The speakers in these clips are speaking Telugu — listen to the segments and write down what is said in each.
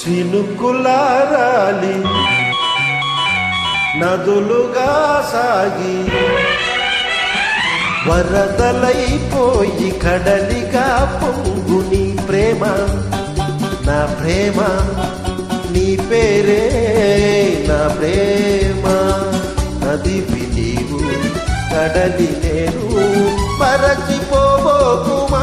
చినుకులారాలి. నదులుగా సాగి వరదలైపోయి కడలిగా పొంగు నీ ప్రేమ నా ప్రేమ నీ పేరే నా ప్రేమ. నది నీవు కడలి నేను మరచిపోబోకుమా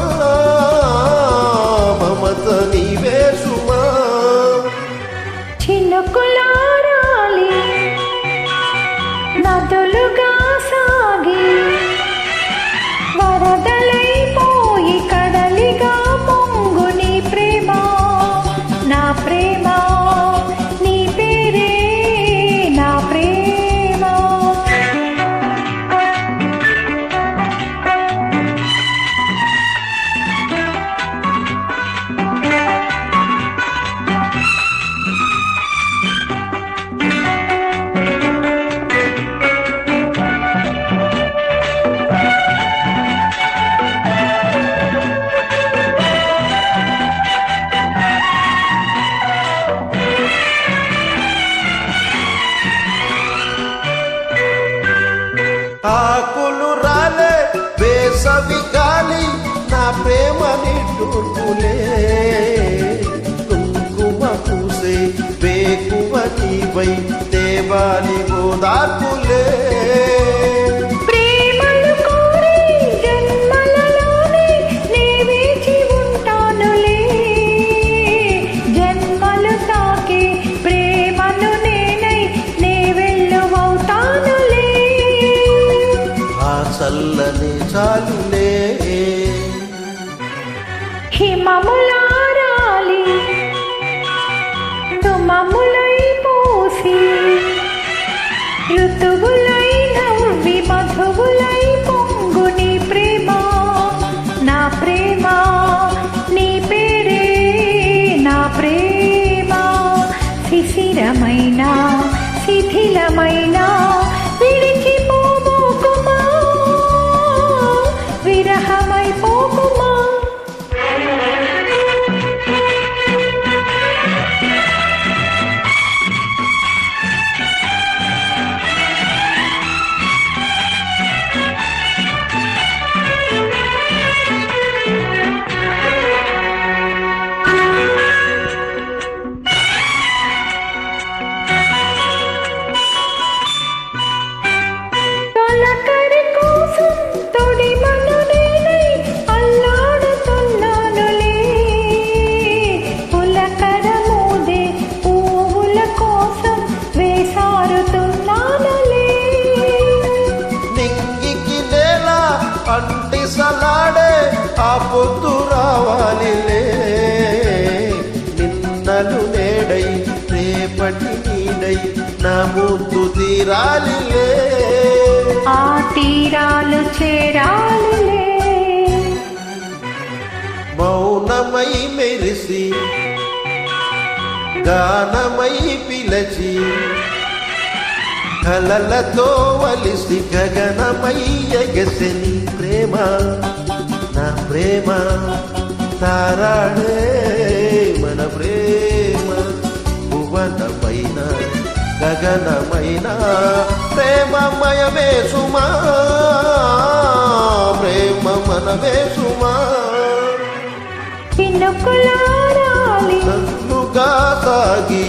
ఆకులు రాలే వేసవి గాలి నా ప్రేమ నిట్టులే కుంకుమ పూసే వేకువ నీవై దేవాలి ఓదార్పులే చాలులే హిమములారాలి దుమములై పోసి ఋతువులై నవ్వి మధువులై పొంగు నీ ప్రేమ నా ప్రేమ నీ పేరే నా ప్రేమ. శిశిరమైన శిథిలమైన సలాడే ఆ పొద్దు రావాలిలే నిన్నలు నేడై రేపటి నీడై నా ముందు తీరాలిలే ఆ తీరాలు చేరాలిలే మౌనమై మెరిసి గానమై పిలచి కలలతో వలిసి గగనమై ఎగసెని ప్రేమ నా ప్రేమ. తారాడే మన ప్రేమ భువనమైన గగనమైన ప్రేమమయమే సుమా ప్రేమ మనమే సుమా చినుకులారాలి నన్నుగా సాగి